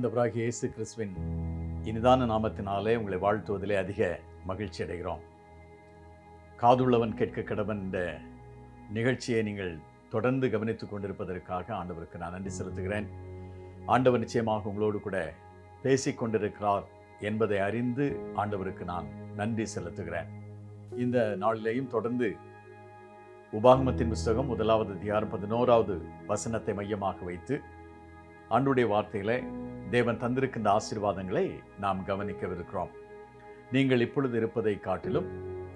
ஆண்டவராக இயேசு கிறிஸ்துவின் இனிதான நாமத்தினாலே உங்களை வாழ்த்துவதிலே அதிக மகிழ்ச்சி அடைகிறோம். காதுள்ளவன் கேட்க கடவன் இந்த நிகழ்ச்சியை நீங்கள் தொடர்ந்து கவனித்துக் கொண்டிருப்பதற்காக ஆண்டவருக்கு நான் நன்றி செலுத்துகிறேன். ஆண்டவர் நிச்சயமாக உங்களோடு கூட பேசிக் கொண்டிருக்கிறார் என்பதை அறிந்து ஆண்டவருக்கு நான் நன்றி செலுத்துகிறேன். இந்த நாளிலேயும் தொடர்ந்து உபாகமத்தின் புஸ்தகம் முதலாவது அதிகாரம் பதினோராவது வசனத்தை மையமாக வைத்து அன்றுடைய வார்த்தையிலே தேவன் தந்திருக்கின்ற ஆசீர்வாதங்களை நாம் கவனிக்கவிருக்கிறோம். நீங்கள் இப்பொழுது இருப்பதை காட்டிலும்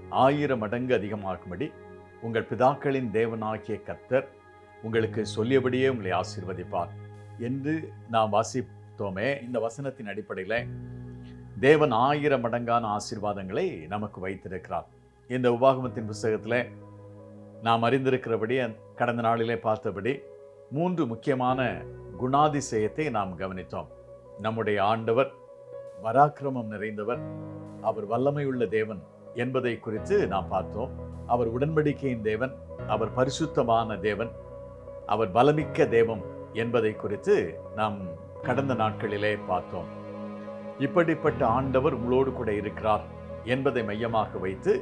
ஆயிரம் மடங்கு அதிகமாகும்படி உங்கள் பிதாக்களின் தேவனாகிய கர்த்தர் உங்களுக்கு சொல்லியபடியே உங்களை ஆசீர்வதிப்பார் என்று நாம் வாசித்தோமே. இந்த வசனத்தின் அடிப்படையில் தேவன் ஆயிரம் மடங்கான ஆசீர்வாதங்களை நமக்கு வைத்திருக்கிறார். இந்த உபாகமத்தின் புஸ்தகத்தில் நாம் அறிந்திருக்கிறபடி கடந்த நாளிலே பார்த்தபடி மூன்று முக்கியமான குணாதிசயத்தை நாம் கவனித்தோம். நம்முடைய ஆண்டவர் பராக்கிரமம் நிறைந்தவர் அவர் வல்லமையுள்ள தேவன் என்பதை குறித்து நாம் பார்த்தோம். அவர் உடன்படிக்கையின் தேவன் அவர் பரிசுத்தமான தேவன் அவர் பலமிக்க தேவம் என்பதை குறித்து நாம் கடந்த நாட்களிலே பார்த்தோம். இப்படிப்பட்ட ஆண்டவர் உங்களோடு கூட இருக்கிறார் என்பதை மையமாக வைத்து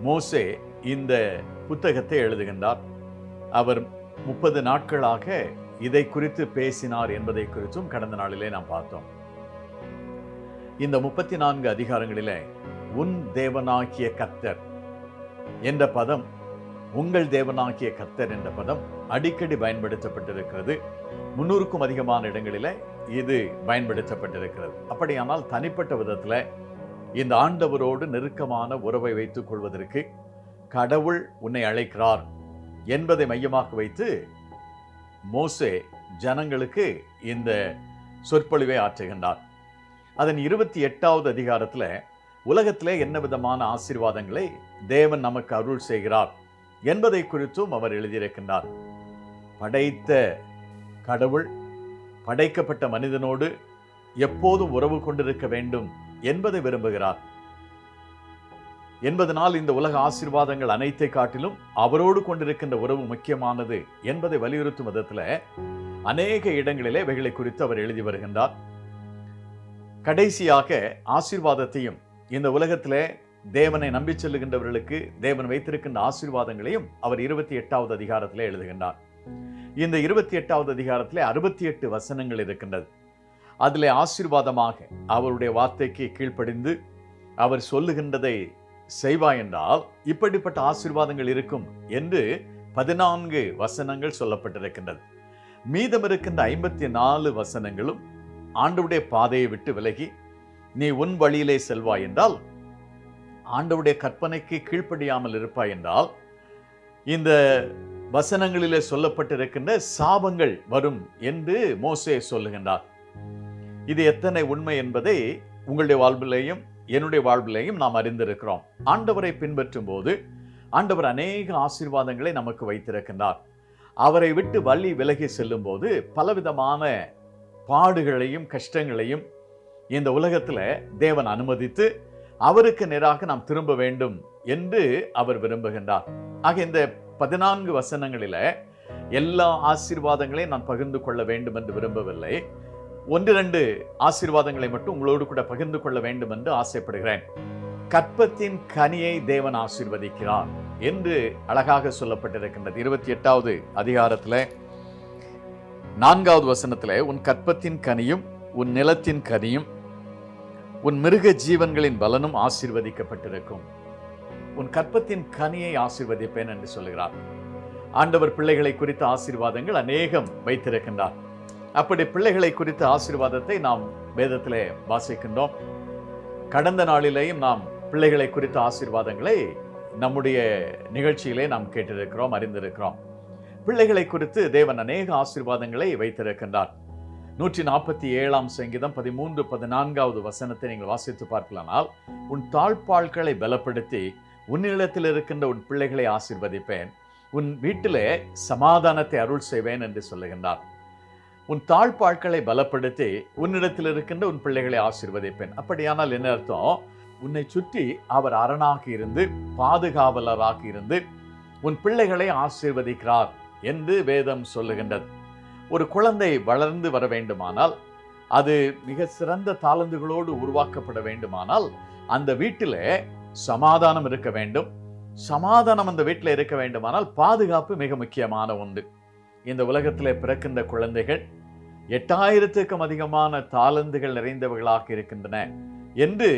மோசே இந்த புத்தகத்தை எழுதுகின்றார். அவர் முப்பது நாட்களாக இதை குறித்து பேசினார் என்பதை குறித்தும் கடந்த நாளிலே நாம் பார்த்தோம். இந்த முப்பத்தி நான்கு அதிகாரங்களிலே உன் தேவனாகிய கத்தர் என்ற பதம் உங்கள் தேவனாகிய கத்தர் என்ற பதம் அடிக்கடி பயன்படுத்தப்பட்டிருக்கிறது. முன்னூறுக்கும் அதிகமான இடங்களிலே இது பயன்படுத்தப்பட்டிருக்கிறது. அப்படியானால் தனிப்பட்ட விதத்தில் இந்த ஆண்டவரோடு நெருக்கமான உறவை வைத்துக் கொள்வதற்கு கடவுள் உன்னை அழைக்கிறார் என்பதை மையமாக வைத்து மோசே ஜனங்களுக்கு இந்த சொற்பொழிவை ஆற்றுகின்றார். அதன் இருபத்தி எட்டாவது அதிகாரத்தில் உலகத்திலே என்ன விதமான ஆசீர்வாதங்களை தேவன் நமக்கு அருள் செய்கிறார் என்பதை குறித்தும் அவர் எழுதியிருக்கின்றார். படைத்த கடவுள் படைக்கப்பட்ட மனிதனோடு எப்போதும் உறவு கொண்டிருக்க வேண்டும் என்பதை விரும்புகிறார். என்பதனால் இந்த உலக ஆசீர்வாதங்கள் அனைத்தை காட்டிலும் அவரோடு கொண்டிருக்கின்ற உறவு முக்கியமானது என்பதை வலியுறுத்தும் விதத்தில் அநேக இடங்களிலே இவைகளை குறித்து அவர் எழுதி வருகின்றார். கடைசியாக ஆசீர்வாதத்தையும் இந்த உலகத்திலே தேவனை நம்பி செல்லுகின்றவர்களுக்கு தேவன் வைத்திருக்கின்ற ஆசீர்வாதங்களையும் அவர் இருபத்தி எட்டாவது அதிகாரத்திலே எழுதுகின்றார். இந்த இருபத்தி எட்டாவது அதிகாரத்திலே அறுபத்தி எட்டு வசனங்கள் இருக்கின்றது. அதிலே ஆசீர்வாதமாக அவருடைய வார்த்தைக்கு கீழ்ப்படிந்து அவர் சொல்லுகின்றதை செய்வாய் என்றால் இப்படிப்பட்ட ஆசீர்வாதங்கள் இருக்கும் என்று பதினான்கு வசனங்கள் சொல்லப்பட்டிருக்கின்றது. மீதம் இருக்கின்ற ஐம்பத்தி நாலு வசனங்களும் ஆண்டவுடைய பாதையை விட்டு விலகி நீ உன் வழியிலே செல்வாய் என்றால் ஆண்டவுடைய கற்பனைக்கு கீழ்ப்படியாமல் இருப்பாய் என்றால் இந்த வசனங்களிலே சொல்லப்பட்டிருக்கின்ற சாபங்கள் வரும் என்று மோசே சொல்லுகின்றார். இது எத்தனை உண்மை என்பதை உங்களுடைய வாழ்விலேயும் என்னுடைய வாழ்விலையும் நாம் அறிந்திருக்கிறோம். ஆண்டவரை பின்பற்றும் போது ஆண்டவர் அநேக ஆசீர்வாதங்களை நமக்கு வைத்திருக்கின்றார். அவரை விட்டு வள்ளி விலகி செல்லும் போது பலவிதமான பாடுகளையும் கஷ்டங்களையும் இந்த உலகத்தில் தேவன் அனுமதித்து அவருக்கு நேராக நாம் திரும்ப வேண்டும் என்று அவர் விரும்புகின்றார். ஆக இந்த பதினான்கு வசனங்களில எல்லா ஆசீர்வாதங்களையும் நான் பகிர்ந்து கொள்ள வேண்டும் என்று விரும்பவில்லை. ஒன்று ரெண்டு ஆசீர்வாதங்களை மட்டும் உங்களோடு கூட பகிர்ந்து கொள்ள வேண்டும் என்று ஆசைப்படுகிறேன். கற்பத்தின் கனியை தேவன் ஆசீர்வதிக்கிறார் என்று அழகாக சொல்லப்பட்டிருக்கின்றது. இருபத்தி எட்டாவது அதிகாரத்தில் நான்காவது வசனத்தில் உன் கற்பத்தின் கனியும் உன் நிலத்தின் கனியும் உன் மிருக ஜீவன்களின் பலனும் ஆசீர்வதிக்கப்பட்டிருக்கும். உன் கற்பத்தின் கனியை ஆசீர்வதிப்பேன் என்று சொல்லுகிறார். ஆண்டவர் பிள்ளைகளை குறித்த ஆசீர்வாதங்கள் அநேகம் வைத்திருக்கின்றார். அப்படி பிள்ளைகளை குறித்த ஆசீர்வாதத்தை நாம் வேதத்திலே வாசிக்கின்றோம். கடந்த நாளிலேயும் நாம் பிள்ளைகளை குறித்த ஆசீர்வாதங்களை நம்முடைய நிகழ்ச்சியிலே நாம் கேட்டிருக்கிறோம் அறிந்திருக்கிறோம். பிள்ளைகளை குறித்து தேவன் அநேக ஆசீர்வாதங்களை வைத்திருக்கின்றார். நூற்றி நாற்பத்தி ஏழாம் சங்கீதம் பதிமூன்று பதினான்காவது வசனத்தை நீங்கள் வாசித்து பார்க்கலானால் உன் தாழ்பாள்களை பலப்படுத்தி உன்னிடத்தில் இருக்கின்ற உன் பிள்ளைகளை ஆசிர்வதிப்பேன். உன் வீட்டிலே சமாதானத்தை அருள் செய்வேன் என்று சொல்லுகின்றார். உன் தாழ்பாட்களை பலப்படுத்தி உன்னிடத்தில் இருக்கின்ற உன் பிள்ளைகளை ஆசீர்வதிப்பேன். அப்படியானால் என்ன அர்த்தம்? உன்னை சுற்றி அவர் அரணாக இருந்து பாதுகாவலராக இருந்து உன் பிள்ளைகளை ஆசீர்வதிக்கிறார் என்று வேதம் சொல்லுகின்றது. ஒரு குழந்தை வளர்ந்து வர வேண்டுமானால் அது மிக சிறந்த தாளந்துகளோடு உருவாக்கப்பட வேண்டுமானால் அந்த வீட்டில் சமாதானம் இருக்க வேண்டும். சமாதானம் அந்த வீட்டில் இருக்க வேண்டுமானால் பாதுகாப்பு மிக முக்கியமான ஒன்று. இந்த உலகத்திலே பிறக்கின்ற குழந்தைகள் எட்டாயிரத்துக்கும் அதிகமான தாளந்துகள் நிறைந்தவர்களாக இருக்கின்றன என்று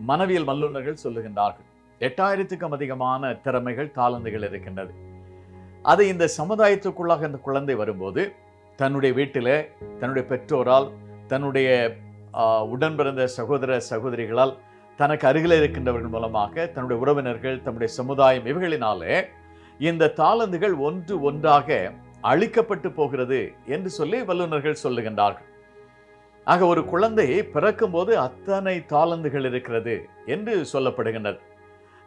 மனவியல் வல்லுநர்கள் சொல்லுகின்றார்கள். எட்டாயிரத்துக்கும் அதிகமான திறமைகள் தாளந்துகள் இருக்கின்றது. அதை இந்த சமுதாயத்துக்குள்ளாக இந்த குழந்தை வரும்போது தன்னுடைய வீட்டில் தன்னுடைய பெற்றோரால் தன்னுடைய ஆஹ், உடன் பிறந்த சகோதர சகோதரிகளால் தனக்கு அருகில் இருக்கின்றவர்கள் மூலமாக தன்னுடைய உறவினர்கள் தன்னுடைய சமுதாயம் இவைகளினாலே இந்த தாளந்துகள் ஒன்று ஒன்றாக அழிக்கப்பட்டு போகிறது என்று சொல்லி வல்லுநர்கள் சொல்லுகின்றார்கள். ஆக ஒரு குழந்தை பிறக்கும்போது அத்தனை தாளந்துகள் இருக்கிறது என்று சொல்லப்படுகின்றது.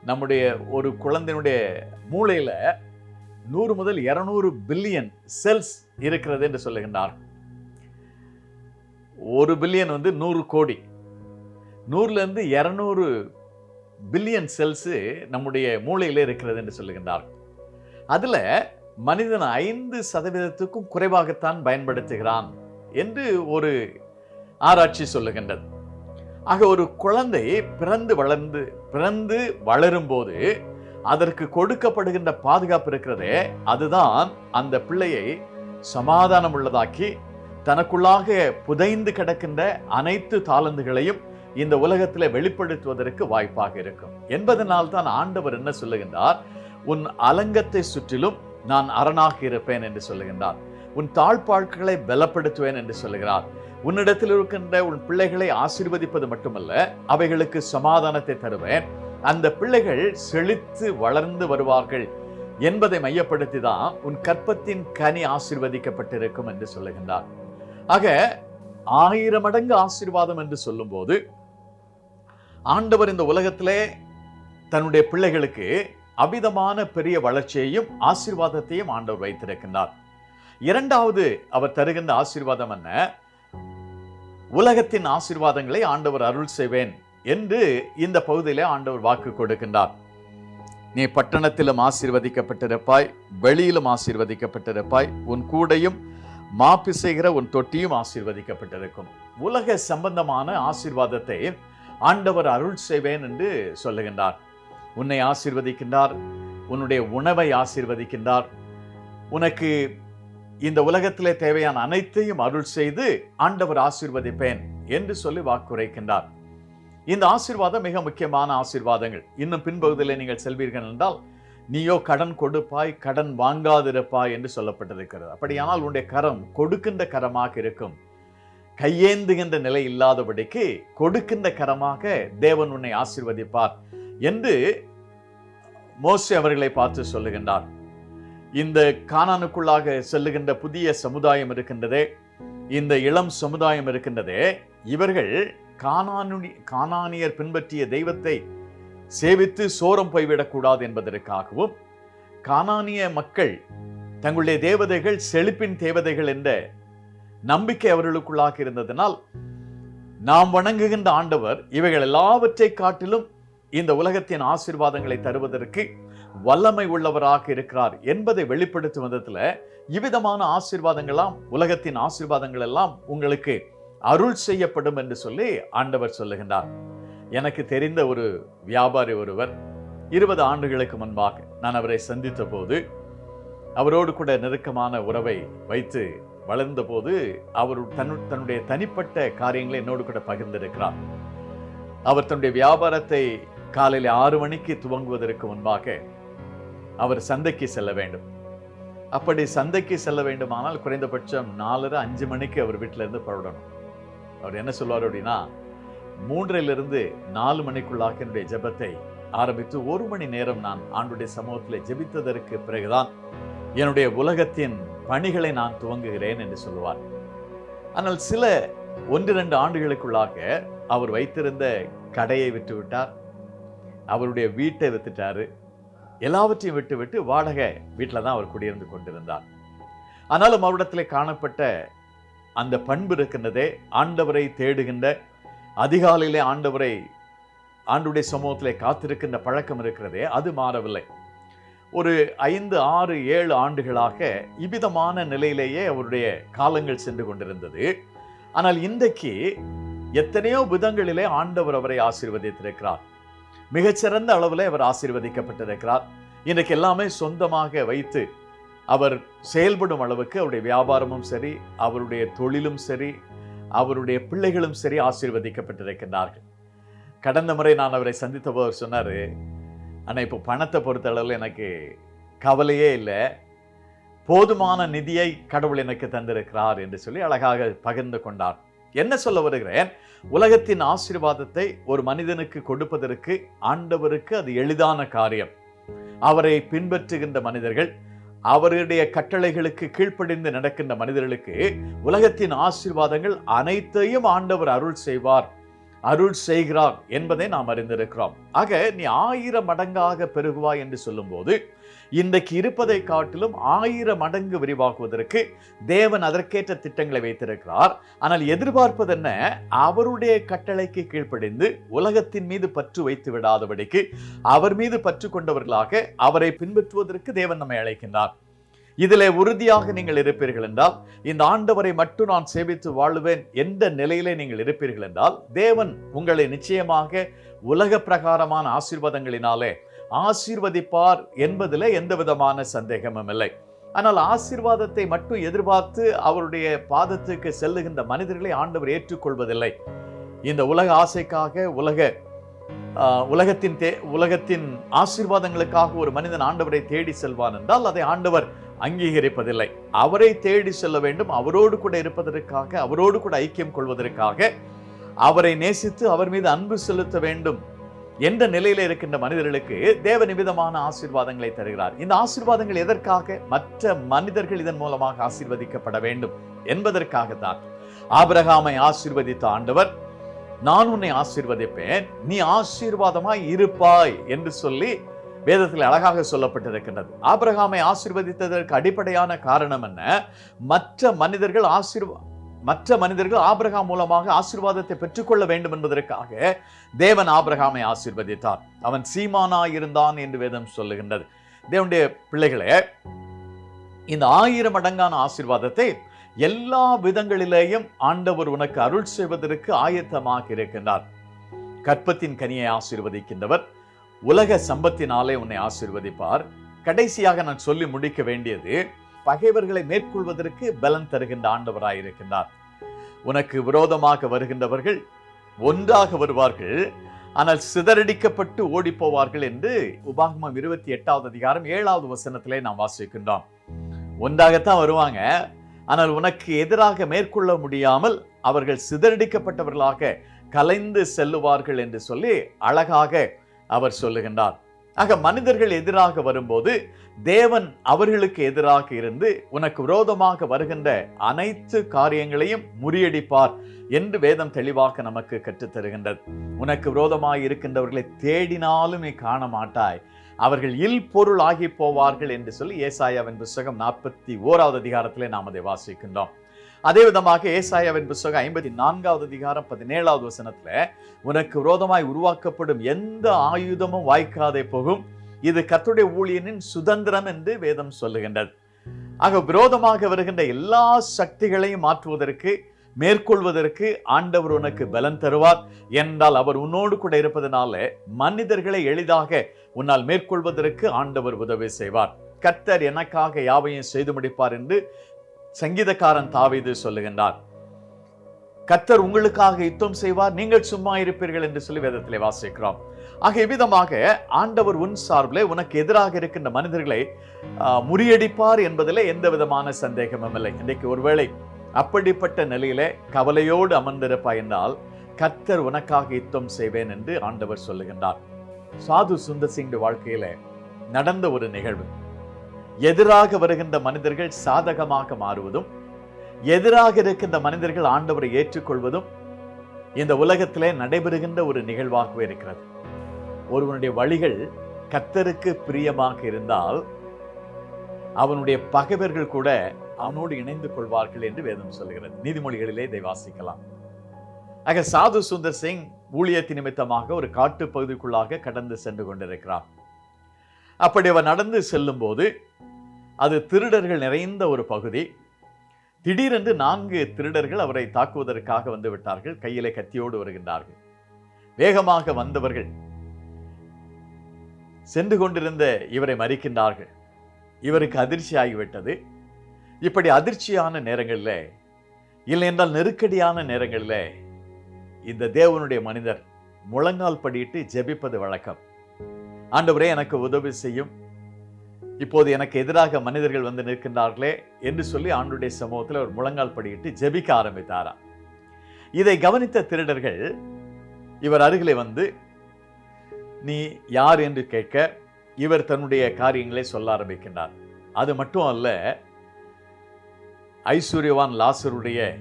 நம்முடைய ஒரு குழந்தையினுடைய மூளையில நூறு முதல் இருநூறு பில்லியன் செல்ஸ் இருக்கிறது என்று சொல்லுகின்றார் ஒரு பில்லியன் வந்து நூறு கோடி. நூறுல இருந்து இருநூறு பில்லியன் செல்ஸ் நம்முடைய மூளையில் இருக்கிறது என்று சொல்லுகின்றார் அதில் மனிதன் ஐந்து சதவீதத்துக்கும் குறைவாகத்தான் பயன்படுத்துகிறான் என்று ஒரு ஆராய்ச்சி சொல்லுகின்றது. ஆக ஒரு குழந்தை பிறந்து வளர்ந்து பிறந்து வளரும்போது அதற்கு கொடுக்கப்படுகின்ற பாதுகாப்பு இருக்கிறதே அதுதான் அந்த பிள்ளையை சமாதானம் உள்ளதாக்கி தனக்குள்ளாக புதைந்து கிடக்கின்ற அனைத்து தாளந்துகளையும் இந்த உலகத்தில் வெளிப்படுத்துவதற்கு வாய்ப்பாக இருக்கும். என்பதனால் தான் ஆண்டவர் என்ன சொல்லுகின்றார்? உன் அலங்கத்தை சுற்றிலும் நான் அரணாக இருப்பேன் என்று சொல்லுகின்றார் உன் தாழ்பாழ்களை பலப்படுத்துவேன் என்று சொல்லுகிறார். உன்னிடத்தில் இருக்கின்ற உன் பிள்ளைகளை ஆசீர்வதிப்பது மட்டுமல்ல அவைகளுக்கு சமாதானத்தை தருவேன். அந்த பிள்ளைகள் செழித்து வளர்ந்து வருவார்கள் என்பதை மையப்படுத்தி தான் உன் கற்பத்தின் கனி ஆசிர்வதிக்கப்பட்டிருக்கும் என்று சொல்லுகின்றார். ஆக ஆயிரம் மடங்கு ஆசீர்வாதம் என்று சொல்லும்போது ஆண்டவர் இந்த உலகத்திலே தன்னுடைய பிள்ளைகளுக்கு அபிதமான பெரிய வளர்ச்சியையும் ஆசீர்வாதத்தையும் ஆண்டவர் வைத்திருக்கின்றார். இரண்டாவது அவர் தருகின்ற ஆசீர்வாதம் என்ன? உலகத்தின் ஆசீர்வாதங்களை ஆண்டவர் அருள் செய்வேன் என்று இந்த பகுதியிலே ஆண்டவர் வாக்கு கொடுக்கின்றார். நீ பட்டணத்திலும் ஆசீர்வதிக்கப்பட்டிருப்பாய் வெளியிலும் ஆசீர்வதிக்கப்பட்டிருப்பாய் உன் கூடையும் மாப்பு செய்கிற உன் தொட்டியும் ஆசீர்வதிக்கப்பட்டிருக்கும். உலக சம்பந்தமான ஆசீர்வாதத்தை ஆண்டவர் அருள் செய்வேன் என்று சொல்லுகின்றார். உன்னை ஆசிர்வதிக்கின்றார் உன்னுடைய உணவை ஆசீர்வதிக்கின்றார். உனக்கு இந்த உலகத்திலே தேவையான அனைத்தையும் அருள் செய்து ஆண்டவர் ஆசிர்வதிப்பேன் என்று சொல்லி வாக்குரைக்கின்றார். இந்த ஆசீர்வாதம் மிக முக்கியமான ஆசிர்வாதங்கள். இன்னும் பின்பகுதியில் நீங்கள் செல்வீர்கள் என்றால் நீயோ கடன் கொடுப்பாய் கடன் வாங்காதிருப்பாய் என்று சொல்லப்பட்டிருக்கிறது. அப்படியானால் உன்னுடைய கரம் கொடுக்கின்ற கரமாக இருக்கும். கையேந்துகின்ற நிலை இல்லாதபடிக்கு கொடுக்கின்ற கரமாக தேவன் உன்னை ஆசிர்வதிப்பார். என்று மோசே அவர்களை பார்த்து சொல்லுகின்றார். இந்த கானானுக்குள்ளாக செல்லுகின்ற புதிய சமுதாயம் இருக்கின்றதே இந்த இளம் சமுதாயம் இருக்கின்றதே இவர்கள் கானானு கானானியர் பின்பற்றிய தெய்வத்தை சேவித்து சோரம் போய்விடக்கூடாது என்பதற்காகவும் கானானிய மக்கள் தங்களுடைய தேவதைகள் செழிப்பின் தேவதைகள் என்ற நம்பிக்கை அவர்களுக்குள்ளாக இருந்ததனால் நாம் வணங்குகின்ற ஆண்டவர் இவைகள் எல்லாவற்றை காட்டிலும் இந்த உலகத்தின் ஆசிர்வாதங்களை தருவதற்கு வல்லமை உள்ளவராக இருக்கிறார் என்பதை வெளிப்படுத்தும் விதத்தில் இவ்விதமான ஆசீர்வாதங்களாம் உலகத்தின் ஆசீர்வாதங்கள் எல்லாம் உங்களுக்கு அருள் செய்யப்படும் என்று சொல்லி ஆண்டவர் சொல்லுகின்றார். எனக்கு தெரிந்த ஒரு வியாபாரி ஒருவர் இருபது ஆண்டுகளுக்கு முன்பாக நான் அவரை சந்தித்த போது அவரோடு கூட நெருக்கமான உறவை வைத்து வளர்ந்த போது அவர் தன்னு தன்னுடைய தனிப்பட்ட காரியங்களை என்னோடு கூட பகிர்ந்திருக்கிறார். அவர் தன்னுடைய வியாபாரத்தை காலையில் ஆறு மணிக்கு துவங்குவதற்கு முன்பாக அவர் சந்தைக்கு செல்ல வேண்டும். அப்படி சந்தைக்கு செல்ல வேண்டுமானால் குறைந்தபட்சம் நாலரை அஞ்சு மணிக்கு அவர் வீட்டில இருந்து புறப்படணும். அவர் என்ன சொல்வார் அப்படின்னா மூன்றிலிருந்து நாலு மணிக்குள்ளாக என்னுடைய ஜெபத்தை ஆரம்பித்து ஒரு மணி நேரம் நான் ஆண்டுடைய சமூகத்தில் ஜபித்ததற்கு பிறகுதான் என்னுடைய உலகத்தின் பணிகளை நான் துவங்குகிறேன் என்று சொல்லுவார். ஆனால் சில ஒன்று ரெண்டு ஆண்டுகளுக்குள்ளாக அவர் வைத்திருந்த கடையை விட்டுவிட்டார். அவருடைய வீட்டை வித்துட்டாரு. எல்லாவற்றையும் விட்டு விட்டு வாடகை வீட்டில் தான் அவர் குடியிருந்து கொண்டிருந்தார். ஆனாலும் அவரிடத்தில் காணப்பட்ட அந்த பண்பு இருக்கின்றதே ஆண்டவரை தேடுகின்ற அதிகாலையிலே ஆண்டவரை ஆண்டுடைய சமூகத்திலே காத்திருக்கின்ற பழக்கம் இருக்கிறதே அது மாறவில்லை. ஒரு ஐந்து ஆறு ஏழு ஆண்டுகளாக இவ்விதமான நிலையிலேயே அவருடைய காலங்கள் சென்று கொண்டிருந்தது. ஆனால் இன்றைக்கு எத்தனையோ விதங்களிலே ஆண்டவர் அவரை ஆசீர்வதித்திருக்கிறார். மிகச்சிறந்த அளவில் அவர் ஆசீர்வதிக்கப்பட்டிருக்கிறார். இன்றைக்கு எல்லாமே சொந்தமாக வைத்து அவர் செயல்படும் அளவுக்கு அவருடைய வியாபாரமும் சரி அவருடைய தொழிலும் சரி அவருடைய பிள்ளைகளும் சரி ஆசீர்வதிக்கப்பட்டிருக்கின்றார்கள். கடந்த முறை நான் அவரை சந்தித்த போது சொன்னார் ஆனால் இப்போ பணத்தை பொறுத்தளவில் எனக்கு கவலையே இல்லை. போதுமான நிதியை கடவுள் எனக்கு தந்திருக்கிறார் என்று சொல்லி அழகாக பகிர்ந்து கொண்டார். என்ன சொல்ல வருகிறேன்? உலகத்தின் ஆசீர்வாதத்தை ஒரு மனிதனுக்கு கொடுப்பதற்கு ஆண்டவருக்கு அது எளிதான காரியம். அவரை பின்பற்றுகின்ற மனிதர்கள் அவருடைய கட்டளைகளுக்கு கீழ்ப்படிந்து நடக்கின்ற மனிதர்களுக்கு உலகத்தின் ஆசீர்வாதங்கள் அனைத்தையும் ஆண்டவர் அருள் செய்வார். அருள் செய்கிறார் என்பதை நாம் அறிந்திருக்கிறோம். ஆக நீ ஆயிரம் மடங்காக பெருகுவாய் என்று சொல்லும்போது இன்றைக்கு இருப்பதை காட்டிலும் ஆயிரம் மடங்கு விரிவாக்குவதற்கு தேவன் அதற்கேற்ற திட்டங்களை வைத்திருக்கிறார். ஆனால் எதிர்பார்ப்பது என்ன? அவருடைய கட்டளைக்கு கீழ்ப்படிந்து உலகத்தின் மீது பற்று வைத்து விடாதபடிக்கு அவர் மீது பற்று கொண்டவர்களாக அவரை பின்பற்றுவதற்கு தேவன் நம்மை அழைக்கின்றார். இதிலே உறுதியாக நீங்கள் இருப்பீர்கள் என்றால் இந்த ஆண்டவரை மட்டும் நான் சேவித்து வாழுவேன் என்ற நிலையிலே நீங்கள் இருப்பீர்கள் என்றால் தேவன் உங்களை நிச்சயமாக உலக பிரகாரமான ஆசீர்வாதங்களினாலே ஆசீர்வதிப்பார் என்பதில் எந்த விதமான சந்தேகமும் இல்லை. ஆனால் ஆசீர்வாதத்தை மட்டும் எதிர்பார்த்து அவருடைய பாதத்துக்கு செல்லுகின்ற மனிதர்களை ஆண்டவர் ஏற்றுக்கொள்வதில்லை. இந்த உலக ஆசைக்காக உலக ஆஹ், உலகத்தின் தே உலகத்தின் ஆசீர்வாதங்களுக்காக ஒரு மனிதன் ஆண்டவரை தேடி செல்வான் என்றால் அதை ஆண்டவர் அங்கீகரிப்பதில்லை. அவரை தேடி செல்ல வேண்டும் அவரோடு கூட இருப்பதற்காக அவரோடு கூட ஐக்கியம் கொள்வதற்காக. அவரை நேசித்து அவர் மீது அன்பு செலுத்த வேண்டும் என்ற நிலையில இருக்கின்ற மனிதர்களுக்கு தேவ நிமிதமான ஆசீர்வாதங்களை தருகிறார். இந்த ஆசீர்வாதங்கள் எதற்காக? மற்ற மனிதர்கள் இதன் மூலமாக ஆசீர்வதிக்கப்பட வேண்டும் என்பதற்காகத்தான். ஆபிரகாமை ஆசீர்வதித்த ஆண்டவர் நான் உன்னை ஆசீர்வதிப்பேன் நீ ஆசீர்வாதமாய் இருப்பாய் என்று சொல்லி வேதத்தில் அழகாக சொல்லப்பட்டிருக்கின்றது. ஆபிரகாமை ஆசிர்வதித்ததற்கு அடிப்படையான காரணம் என்ன? மற்ற மனிதர்கள் ஆசிர்வா மற்ற மனிதர்கள் ஆபிரகாம் மூலமாக ஆசிர்வாதத்தை பெற்றுக்கொள்ள வேண்டும் என்பதற்காக தேவன் ஆபிரகாமை ஆசிர்வதித்தார். அவன் சீமானா இருந்தான் என்று வேதம் சொல்லுகின்றது. தேவனுடைய பிள்ளைகளே இந்த ஆயிரம் மடங்கான ஆசிர்வாதத்தை எல்லா விதங்களிலேயும் ஆண்டவர் உனக்கு அருள் செய்வதற்கு ஆயத்தமாக இருக்கின்றார். கற்பத்தின் கனியை ஆசிர்வதிக்கின்றவர். உலக சம்பத்தினாலே உன்னை ஆசீர்வதிப்பார். கடைசியாக நான் சொல்லி முடிக்க வேண்டியது பகைவர்களை மேற்கொள்வதற்கு பலன் தருகின்ற ஆண்டவராய் இருக்கின்றார் உனக்கு விரோதமாக வருகின்றவர்கள் ஒன்றாக வருவார்கள். ஆனால் சிதறடிக்கப்பட்டு ஓடி போவார்கள் என்று உபாகமம் இருபத்தி எட்டாவது அதிகாரம் ஏழாவது வசனத்திலே நாம் வாசிக்கின்றோம். ஒன்றாகத்தான் வருவாங்க. ஆனால் உனக்கு எதிராக மேற்கொள்ள முடியாமல் அவர்கள் சிதறடிக்கப்பட்டவர்களாக கலைந்து செல்லுவார்கள் என்று சொல்லி அழகாக அவர் சொல்லுகின்றார். ஆக மனிதர்கள் எதிராக வரும்போது தேவன் அவர்களுக்கு எதிராக இருந்து உனக்கு விரோதமாக வருகின்ற அனைத்து காரியங்களையும் முறியடிப்பார் என்று வேதம் தெளிவாக நமக்கு கற்றுத்தருகின்றது. உனக்கு விரோதமாக இருக்கின்றவர்களை தேடினாலும் நீ காண மாட்டாய் அவர்கள் இல் பொருள் ஆகி போவார்கள் என்று சொல்லி ஏசாயாவின் புஸ்தகம் நாற்பத்தி ஓராவது அதிகாரத்திலே நாம் அதை வாசிக்கின்றோம். அதே விதமாக ஏசாயாவின் புஸ்தகம் ஐம்பத்தி நான்காவது அதிகாரம் பதினேழாவது வசனத்தில் உனக்கு விரோதமாய் உருவாக்கப்படும் எந்த ஆயுதமும் வாய்க்காதே போகும். இது கத்துடைய ஊழியனின் சுதந்திரம் என்று வேதம் சொல்லுகின்றது. ஆக விரோதமாக வருகின்ற எல்லா சக்திகளையும் மாற்றுவதற்கு மேற்கொள்வதற்கு ஆண்டவர் உனக்கு பலன் தருவார். என்றால் அவர் உன்னோடு கூட இருப்பதனால மனிதர்களை எளிதாக உன்னால் மேற்கொள்வதற்கு ஆண்டவர் உதவி செய்வார். கர்த்தர் எனக்காக யாவையும் செய்து முடிப்பார் என்று சங்கீதக்காரன் தாவீது சொல்லுகின்றார். கர்த்தர் உங்களுக்காக யுத்தம் செய்வார். நீங்கள் சும்மா இருப்பீர்கள் என்று சொல்லி வேதத்திலே வாசிக்கிறோம். ஆக இவ்விதமாக ஆண்டவர் உன் சார்பிலே உனக்கு எதிராக இருக்கின்ற மனிதர்களை முறியடிப்பார் என்பதிலே எந்த விதமான சந்தேகமும் இல்லை. இன்றைக்கு ஒருவேளை அப்படிப்பட்ட நிலையிலே கவலையோடு அமர்ந்திருப்பாய் என்றால் கர்த்தர் உனக்காக யுத்தம் செய்வேன் என்று ஆண்டவர் சொல்லுகின்றார். சாது சுந்தர் சிங் வாழ்க்கையில நடந்த ஒரு நிகழ்வு. எதிராக வருகின்ற மனிதர்கள் சாதகமாக மாறுவதும் எதிராக இருக்கின்ற மனிதர்கள் ஆண்டவரை ஏற்றுக்கொள்வதும் இந்த உலகத்திலே நடைபெறுகின்ற ஒரு நிகழ்வாகவே இருக்கிறது. ஒருவனுடைய வழிகள் கர்த்தருக்கு பிரியமாக இருந்தால் அவனுடைய பகைவர்கள் கூட அவனோடு இணைந்து கொள்வார்கள் என்று வேதம் சொல்கிறது நீதிமொழிகளிலே இதை வாசிக்கலாம். ஆக சாது சுந்தர் சிங் ஊழியத்தின் நிமித்தமாக ஒரு காட்டு பகுதிக்குள்ளாக கடந்து சென்று கொண்டிருக்கிறார். அப்படி அவர் நடந்து செல்லும்போது அது திருடர்கள் நிறைந்த ஒரு பகுதி. திடீரென்று நான்கு திருடர்கள் அவரை தாக்குவதற்காக வந்து விட்டார்கள். கையிலே கத்தியோடு வருகின்றார்கள். வேகமாக வந்தவர்கள் சென்று கொண்டிருந்த இவரை மறிக்கின்றார்கள். இவருக்கு அதிர்ச்சி ஆகிவிட்டது இப்படி அதிர்ச்சியான நேரங்களில் இல்லை என்றால் நெருக்கடியான நேரங்களில் இந்த தேவனுடைய மனிதர் முழங்கால் படியிட்டு ஜெபிப்பது வழக்கம். ஆண்டவரே எனக்கு உதவி செய்யும். இப்போது எனக்கு எதிராக மனிதர்கள் வந்து நிற்கின்றார்களே என்று சொல்லி ஆண்டுடைய சமூகத்தில் ஒரு முழங்கால் படியிட்டு ஜெபிக்க ஆரம்பித்தாராம். இதை கவனித்த திருடர்கள் இவர் அருகிலே வந்து நீ யார்? என்று கேட்க இவர் தன்னுடைய காரியங்களை சொல்ல ஆரம்பிக்கின்றார். அது மட்டும் அல்ல ஐஸ்வர்யவான் லாசருடைய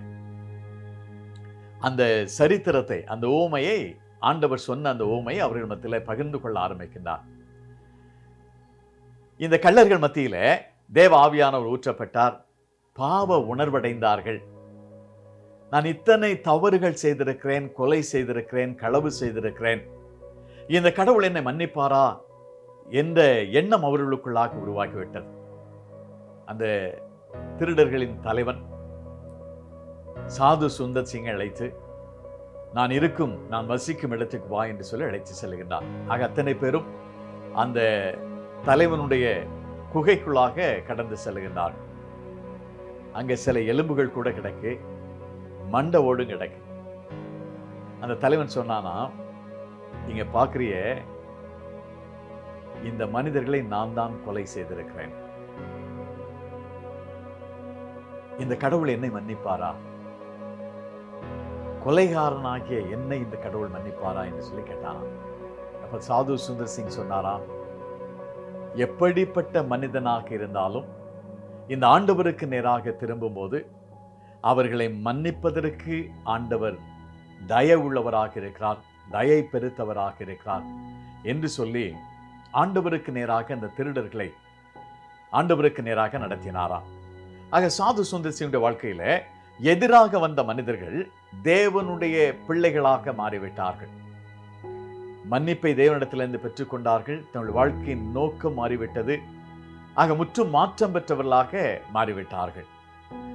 அந்த சரித்திரத்தை அந்த ஓமையை ஆண்டவர் சொன்ன அந்த ஓமையை அவர்கள் மத்தியில் பகிர்ந்து கொள்ள ஆரம்பிக்கின்றார். இந்த கள்ளர்கள் மத்தியில் தேவ ஆவியானவர் ஊற்றப்பட்டார். பாவ உணர்வடைந்தார்கள். நான் இத்தனை தவறுகள் செய்திருக்கிறேன் கொலை செய்திருக்கிறேன் களவு செய்திருக்கிறேன். இந்த கடவுள் என்னை மன்னிப்பாரா? என்ற எண்ணம் அவர்களுக்குள்ளாக உருவாகிவிட்டது. அந்த திருடர்களின் தலைவன். சாது சுந்தர் சிங்கை அழைத்து நான் இருக்கும் நான் வசிக்கும் இடத்துக்கு வா என்று சொல்லி அழைத்து செல்கின்றான். ஆக அத்தனை பேரும் அந்த தலைவனுடைய குகைக்குள்ளாக கடந்து செல்கின்றார் அங்கே சில எலும்புகள் கூட கிடக்கு மண்ட ஓடும் கிடக்கு. அந்த தலைவன் சொன்னானா நீங்க பார்க்குறிய இந்த மனிதர்களை நான் தான் கொலை செய்திருக்கிறேன். இந்த கடவுள் என்னை மன்னிப்பாரா? கொலைகாரனாகிய என்னை இந்த கடவுள் மன்னிப்பாரா என்று சொல்லி கேட்டாராம். அப்ப சாது சுந்தர் சிங் சொன்னாராம் எப்படிப்பட்ட மனிதனாக இருந்தாலும் இந்த ஆண்டவருக்கு நேராக திரும்பும்போது அவர்களை மன்னிப்பதற்கு ஆண்டவர் தய உள்ளவராக இருக்கிறார் தயை பெருத்தவராக இருக்கிறார் என்று சொல்லி ஆண்டவருக்கு நேராக அந்த திருடர்களை ஆண்டவருக்கு நேராக நடத்தினாராம். ஆக சாது சுந்தர் வாழ்க்கையில எதிராக வந்த மனிதர்கள் தேவனுடைய பிள்ளைகளாக மாறிவிட்டார்கள். மன்னிப்பை தேவனிடத்திலிருந்து பெற்றுக்கொண்டார்கள். தன்னுடைய வாழ்க்கையின் நோக்கம் மாறிவிட்டது. ஆக முற்றும் மாற்றம் பெற்றவர்களாக மாறிவிட்டார்கள்.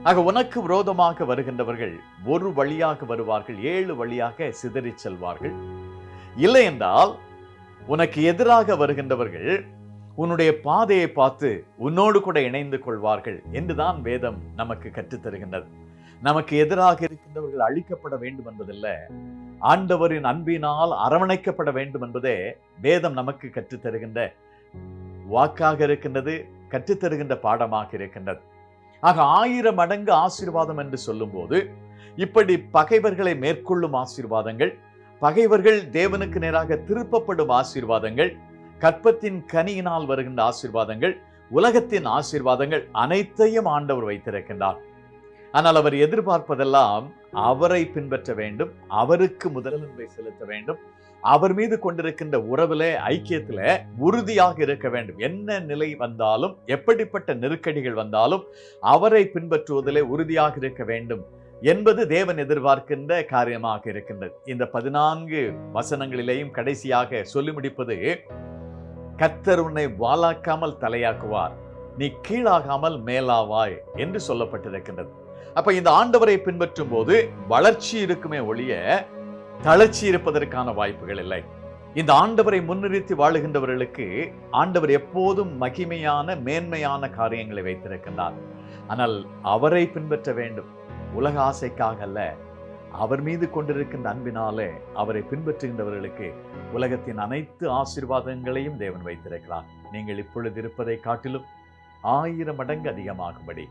ஆக உனக்கு விரோதமாக வருகின்றவர்கள் ஒரு வழியாக வருவார்கள். ஏழு வழியாக சிதறி செல்வார்கள். இல்லை என்றால் உனக்கு எதிராக வருகின்றவர்கள் உன்னுடைய பாதையை பார்த்து உன்னோடு கூட இணைந்து கொள்வார்கள் என்றுதான் வேதம் நமக்கு கற்றுத்தருகின்றது. நமக்கு எதிராக இருக்கின்றவர்கள் அழிக்கப்பட வேண்டும் என்பதில்ல. ஆண்டவரின் அன்பினால் அரவணைக்கப்பட வேண்டும் என்பதே வேதம் நமக்கு கற்றுத்தருகின்ற வாக்காக இருக்கின்றது கற்றுத்தருகின்ற பாடமாக இருக்கின்றது. ஆக ஆயிரம் மடங்கு ஆசீர்வாதம் என்று சொல்லும்போது இப்படி பகைவர்களை மேற்கொள்ளும் ஆசீர்வாதங்கள் பகைவர்கள் தேவனுக்கு நேராக திருப்பப்படும் ஆசீர்வாதங்கள் கற்பத்தின் கனியினால் வருகின்ற ஆசீர்வாதங்கள் உலகத்தின் ஆசீர்வாதங்கள் அனைத்தையும் ஆண்டவர் வைத்திருக்கின்றார். ஆனால் அவர் எதிர்பார்ப்பதெல்லாம் அவரை பின்பற்ற வேண்டும் அவருக்கு முதலன்பை செலுத்த வேண்டும். அவர் மீது கொண்டிருக்கின்ற உறவில் ஐக்கியத்தில் உறுதியாக இருக்க வேண்டும். என்ன நிலை வந்தாலும் எப்படிப்பட்ட நெருக்கடிகள் வந்தாலும் அவரை பின்பற்றுவதிலே உறுதியாக இருக்க வேண்டும் என்பது தேவன் எதிர்பார்க்கின்ற காரியமாக இருக்கின்றது. இந்த பதினான்கு வசனங்களிலேயும் கடைசியாக சொல்லி முடிப்பது கத்தர் உன்னை வாலாக்காமல் தலையாக்குவார். நீ கீழாகாமல் மேலாவாய் என்று சொல்லப்பட்டிருக்கின்றது. அப்ப இந்த ஆண்டவரை பின்பற்றும் போது வளர்ச்சி இருக்குமே ஒழிய தளர்ச்சி இருப்பதற்கான வாய்ப்புகள் இல்லை. இந்த ஆண்டவரை முன்னிறுத்தி வாழுகின்றவர்களுக்கு ஆண்டவர் எப்போதும் மகிமையான மேன்மையான காரியங்களை வைத்திருக்கின்றார். ஆனால் அவரை பின்பற்ற வேண்டும். உலக ஆசைக்காக அல்ல அவர் மீது கொண்டிருக்கின்ற அன்பினாலே அவரை பின்பற்றுகின்றவர்களுக்கு உலகத்தின் அனைத்து ஆசீர்வாதங்களையும் தேவன் வைத்திருக்கிறார். நீங்கள் இப்பொழுது இருப்பதை காட்டிலும் ஆயிரம் மடங்கு அதிகமாகும்படி.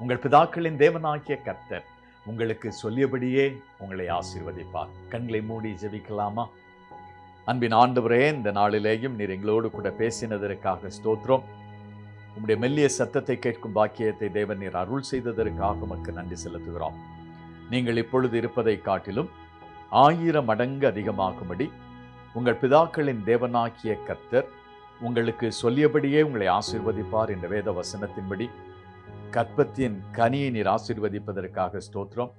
உங்கள் பிதாக்களின் தேவனாகிய கர்த்தர் உங்களுக்கு சொல்லியபடியே உங்களை ஆசீர்வதிப்பார். கண்களை மூடி ஜெபிக்கலாமா? அன்பின் ஆண்டவரே இந்த நாளிலேயும் நீர் எங்களோடு கூட பேசினதற்காக ஸ்தோத்திரம். உங்களுடைய மெல்லிய சத்தத்தை கேட்கும் பாக்கியத்தை தேவன் நீர் அருள் செய்ததற்காக உமக்கு நன்றி செலுத்துகிறோம். நீங்கள் இப்பொழுது இருப்பதை காட்டிலும் ஆயிரம் மடங்கு அதிகமாகும்படி உங்கள் பிதாக்களின் தேவனாகிய கர்த்தர் உங்களுக்கு சொல்லியபடியே உங்களை ஆசீர்வதிப்பார் என்ற வேத வசனத்தின்படி கற்பத்தின் கனியை நீர் ஆசிர்வதிப்பதற்காக ஸ்தோத்திரம்.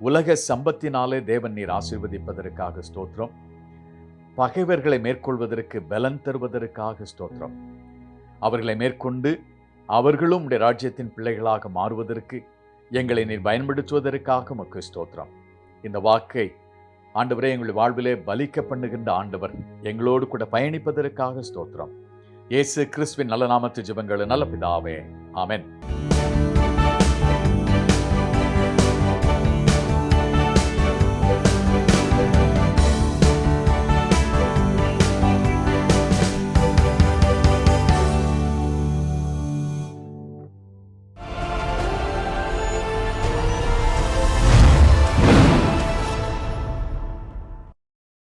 உலக சம்பத்தினாலே தேவன் நீர் ஆசிர்வதிப்பதற்காக ஸ்தோத்திரம். பகைவர்களை மேற்கொள்வதற்கு பலன் தருவதற்காக ஸ்தோத்திரம். அவர்களை மேற்கொண்டு அவர்களும் உடைய ராஜ்யத்தின் பிள்ளைகளாக மாறுவதற்கு எங்களை நீர் பயன்படுத்துவதற்காக உமக்கு ஸ்தோத்திரம். இந்த வாக்கை ஆண்டவரே எங்கள் வாழ்விலே பலிக்க பண்ணுகின்ற ஆண்டவர் எங்களோடு கூட பயணிப்பதற்காக ஸ்தோத்திரம். இயேசு கிறிஸ்துவின் நல்ல நாமத்து ஜெபங்கள் நல்ல பிதாவே. ஆமென்.